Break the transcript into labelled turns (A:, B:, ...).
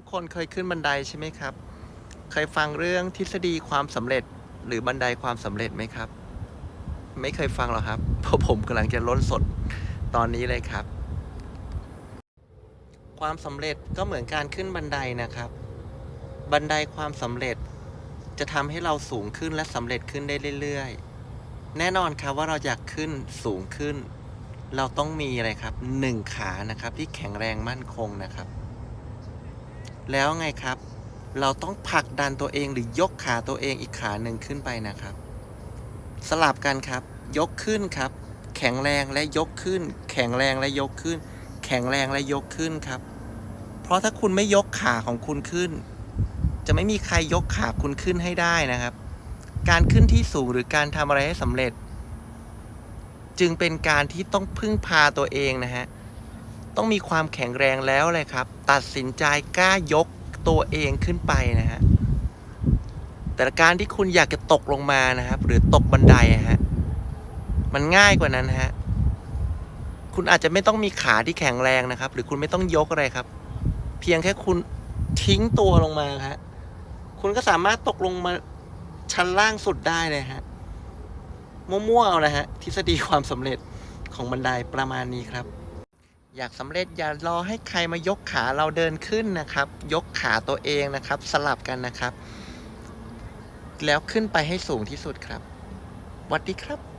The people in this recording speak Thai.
A: ทุกคนเคยขึ้นบันไดใช่ไหมครับ เคยฟังเรื่องทฤษฎีความสำเร็จหรือบันไดความสำเร็จไหมครับ ไม่เคยฟังหรอครับเพราะผมกำลังจะล้นสดตอนนี้เลยครับ ความสำเร็จก็เหมือนการขึ้นบันไดนะครับ บันไดความสำเร็จจะทำให้เราสูงขึ้นและสำเร็จขึ้นได้เรื่อยๆ แน่นอนครับว่าเราอยากขึ้นสูงขึ้น เราต้องมีอะไรครับหนึ่งขานะครับที่แข็งแรงมั่นคงนะครับ แล้วไงครับ เราต้องผลักดันตัวเองหรือยกขาตัวเองอีกขาหนึ่งขึ้นไปนะครับ สลับกันครับ ยกขึ้นครับ แข็งแรงและยกขึ้น แข็งแรงและยกขึ้น แข็งแรงและยกขึ้นครับ เพราะถ้าคุณไม่ยกขาของคุณขึ้น จะไม่มีใครยกขาคุณขึ้นให้ได้นะครับ การขึ้นที่สูงหรือการทำอะไรให้สำเร็จ จึงเป็นการที่ต้องพึ่งพาตัวเองนะฮะ ต้องมีความแข็งแรงแล้วเลยครับ ตัดสินใจกล้ายกตัวเองขึ้นไปนะฮะแต่การที่คุณอยากจะตกลงมานะครับ หรือตกบันไดฮะมันง่ายกว่านั้นฮะคุณอาจจะไม่ต้องมีขาที่แข็งแรงนะครับ หรือคุณไม่ต้องยกอะไรครับ เพียงแค่คุณทิ้งตัวลงมาฮะคุณก็สามารถตกลงมาชั้นล่างสุดได้เลยฮะมั่วๆเอานะฮะทฤษฎีความสำเร็จของบันไดประมาณนี้ครับ อยากสำเร็จอย่ารอให้ใครมายกขาเราเดินขึ้นนะครับ ยกขาตัวเองนะครับ สลับกันนะครับ แล้วขึ้นไปให้สูงที่สุดครับสวัสดีครับ